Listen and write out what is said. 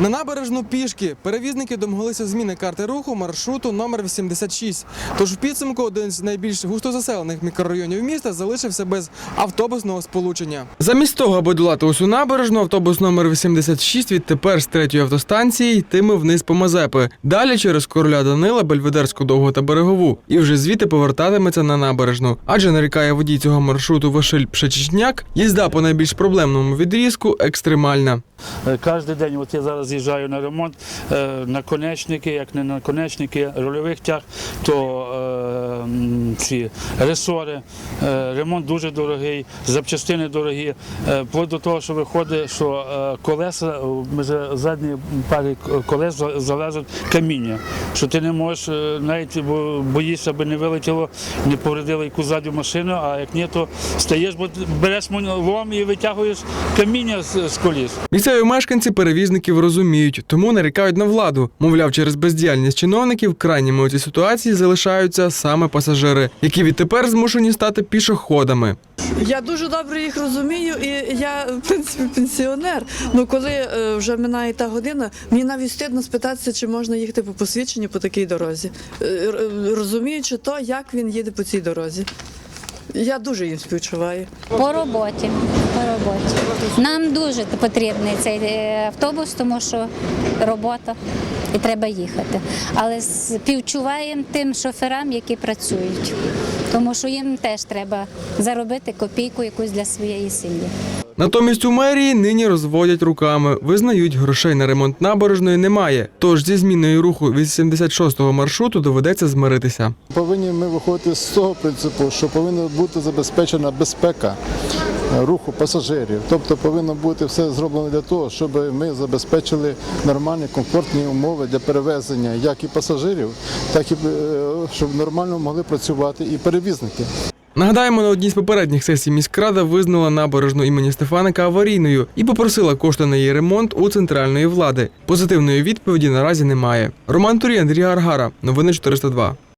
На набережну пішки перевізники домоглися зміни карти руху маршруту номер 86. Тож в підсумку один з найбільш густозаселених мікрорайонів міста залишився без автобусного сполучення. Замість того, аби долати усю набережну, автобус номер 86 відтепер з третьої автостанції йтиме вниз по Мазепи. Далі через короля Данила, Бельведерську довгу та берегову, і вже звідти повертатиметься на набережну. Адже нарікає водій цього маршруту Василь Пшечечняк, їзда по найбільш проблемному відрізку екстремальна. Е, Кожен день, от я зараз їжджаю на ремонт, е, наконечники, як не наконечники рольових тяг, то е, ці ресори, е, ремонт дуже дорогий, запчастини дорогі. Е, Вплоть до того, що виходить, що е, колеса, задні парі колес за- залежать каміння, що ти не можеш навіть бо- боїшся, аби не вилетіло, не повредило яку задню машину, а як ні, то стаєш, бо береш лом і витягуєш каміння з коліс. Місцеві мешканці перевізників розуміють, тому нарікають на владу. Мовляв, через бездіяльність чиновників крайніми у цій ситуації залишаються саме пасажири, які відтепер змушені стати пішоходами. Я дуже добре їх розумію, і я в принципі пенсіонер. Ну коли е, вже минає та година, мені навіть стидно спитатися, чи можна їхати по посвідченню по такій дорозі, Е, розуміючи то, як він їде по цій дорозі. Я дуже їм співчуваю. По роботі. Роботі. Нам дуже потрібний цей е, автобус, тому що робота і треба їхати. Але співчуваємо тим шоферам, які працюють, тому що їм теж треба заробити копійку якусь для своєї сім'ї. Натомість у мерії нині розводять руками, визнають, грошей на ремонт набережної немає. Тож зі зміною руху 86-го маршруту доведеться змиритися. Повинні ми виходити з того принципу, що повинна бути забезпечена безпека е, руху пасажирів. Тобто повинно бути все зроблено для того, щоб ми забезпечили нормальні комфортні умови для перевезення як і пасажирів, так і е, щоб нормально могли працювати і перевізники. Нагадаємо, на одній з попередніх сесій міськрада визнала набережну імені Стефаника аварійною і попросила кошти на її ремонт у центральної влади. Позитивної відповіді наразі немає. Роман Турій, Андрій Аргара. Новини 402.